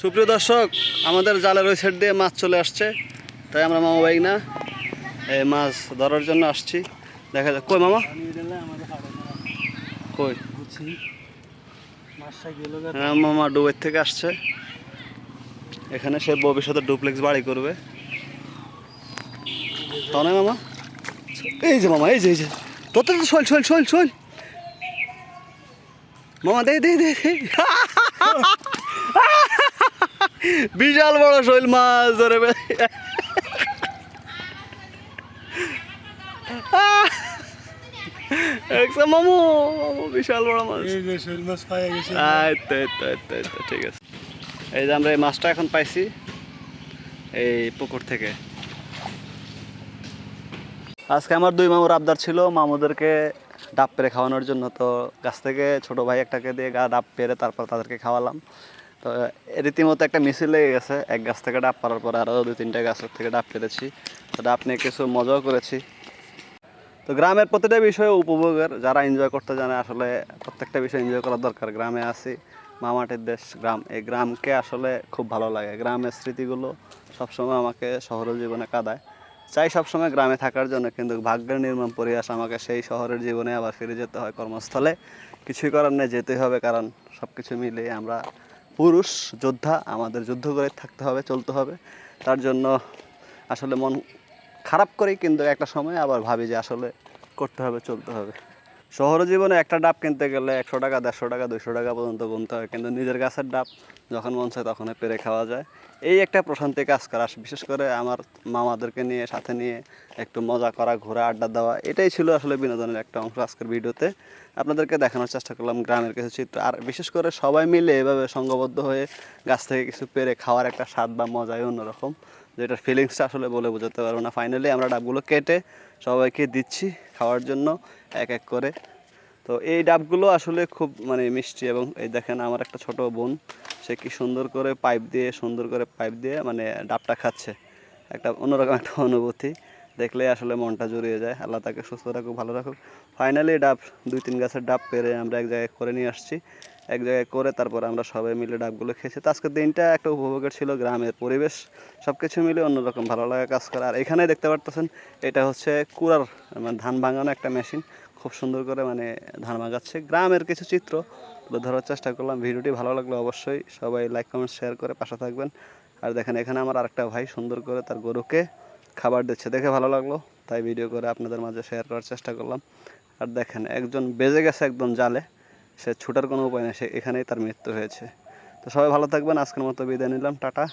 সুপ্রিয় দর্শক, আমাদের জালের ওই সাইড দিয়ে মাছ চলে আসছে। তাই আমরা মামা বাইক না, এই মাছ ধরার জন্য আসছি। দেখা যাক। কই মামা? কই? হ্যাঁ মামা ডুবের থেকে আসছে। এখানে সে ভবিষ্যতে ডুপ্লেক্স বাড়ি করবে। তাও নয় মামা? এই যে মামা, এই যে এই যে। তোর তো শোল শোল শোল শোল। মামা, দে দে দে দে। বিশাল বড় শৈল মাছ ধরে মামু বিশাল বড় মাছ। আচ্ছা আচ্ছা আচ্ছা আচ্ছা ঠিক আছে। এই যে আমরা এই মাছটা এখন পাইছি এই পুকুর থেকে। আজকে আমার দুই মামুর আবদার ছিল মামুদেরকে ডাব পেরে খাওয়ানোর জন্য তো গাছ থেকে ছোট ভাই একটাকে দিয়ে গা ডাব পেরে তারপর তাদেরকে খাওয়ালাম। তো রীতিমতো একটা মিছিল লেগে গেছে। এক গাছ থেকে ডাব পারার পর আরও দুই, তিনটা গাছের থেকে ডাব পেরেছি তো ডাব নিয়ে কিছু মজাও করেছি। তো গ্রামের প্রতিটা বিষয় উপভোগের, যারা এনজয় করতে জানে আসলে প্রত্যেকটা বিষয় এনজয় করার দরকার। গ্রামে আছি, মামাটির দেশ, গ্রাম। এই গ্রামকে আসলে খুব ভালো লাগে। গ্রামের স্মৃতিগুলো সবসময় আমাকে শহরের জীবনে কাঁদায়। চাই সবসময় গ্রামে থাকার জন্য, কিন্তু ভাগ্যের নির্মম পরিহাস আমাকে সেই শহরের জীবনে আবার ফিরে যেতে হয় কর্মস্থলে। কিছুই করার নেই, যেতেই হবে, কারণ সব কিছু মিলে আমরা পুরুষ যোদ্ধা, আমাদের যুদ্ধ করে থাকতে হবে, চলতে হবে। তার জন্য আসলে মন খারাপ করেই কিন্তু একটা সময় আবার ভাবি যে আসলে করতে হবে, চলতে হবে। শহর জীবনে একটা ডাব কিনতে গেলে একশো টাকা, দেড়শো টাকা দুশো টাকা পর্যন্ত গুনতে হয়। কিন্তু নিজের গাছের ডাব যখন মন চায় তখনই পেরে খাওয়া যায়। এই একটা প্রশান্তি কাজ করা। বিশেষ করে আমার মামাদেরকে নিয়ে, সাথে নিয়ে একটু মজা করা, ঘোরা আড্ডা দেওয়া, এটাই ছিল আসলে বিনোদনের একটা অংশ আজকের ভিডিওতে। আপনাদেরকে দেখানোর চেষ্টা করলাম গ্রামের কিছু চিত্র। আর বিশেষ করে সবাই মিলে এভাবে সংঘবদ্ধ হয়ে গাছ থেকে কিছু পেরে খাওয়ার একটা স্বাদ বা মজাই অন্যরকম, যেটার ফিলিংসটা আসলে বলে বোঝাতে পারব না। ফাইনালি আমরা ডাবগুলো কেটে সবাইকে দিচ্ছি খাওয়ার জন্য। এক এক করে। তো এই ডাবগুলো আসলে খুব মানে মিষ্টি এবং এই দেখেন আমার একটা ছোট বোন, সে কি সুন্দর করে পাইপ দিয়ে, সুন্দর করে পাইপ দিয়ে মানে ডাবটা খাচ্ছে। একটা অন্যরকম একটা অনুভূতি। দেখলে আসলে মনটা জুড়িয়ে যায়। আল্লাহ তাকে সুস্থ রাখুক, ভালো রাখুক। ফাইনালি ডাব, দুই, তিন গাছের ডাব পেরে আমরা এক জায়গায় করে নিয়ে আসছি। এক জায়গায় করে তারপর আমরা সবাই মিলে ডাবগুলো খেয়েছি। তো আজকের দিনটা একটা উপভোগের ছিল, গ্রামের পরিবেশ সব কিছু মিলে অন্যরকম ভালো লাগা কাজ করে। আর এখানে দেখতে পারতেছেন, এটা হচ্ছে কুড়ার মানে ধান ভাঙানো একটা মেশিন। খুব সুন্দর করে মানে ধান ভাঙাচ্ছে। গ্রামের কিছু চিত্র তুলে ধরার চেষ্টা করলাম। ভিডিওটি ভালো লাগলে অবশ্যই সবাই লাইক, কমেন্ট শেয়ার করে পাশে থাকবেন। আর দেখেন, এখানে আমার আরেকটা ভাই সুন্দর করে তার গরুকে খাবার দিচ্ছে, দেখে ভালো লাগল। তাই ভিডিও করে আপনাদের মাঝে শেয়ার করার চেষ্টা করলাম। আর দেখেন, একজন বেজে গেছে একদম জালে। সে ছুটার কোনো উপায় নেই, সে এখানেই তার মৃত্যু হয়েছে। তো সবাই ভালো থাকবেন, আজকের মতো বিদায় নিলাম, টাটা।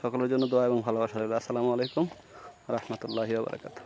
সকলের জন্য দোয়া এবং ভালোবাসা রইল। আসসালামু আলাইকুম, রহমতুল্লাহি বারাকাতু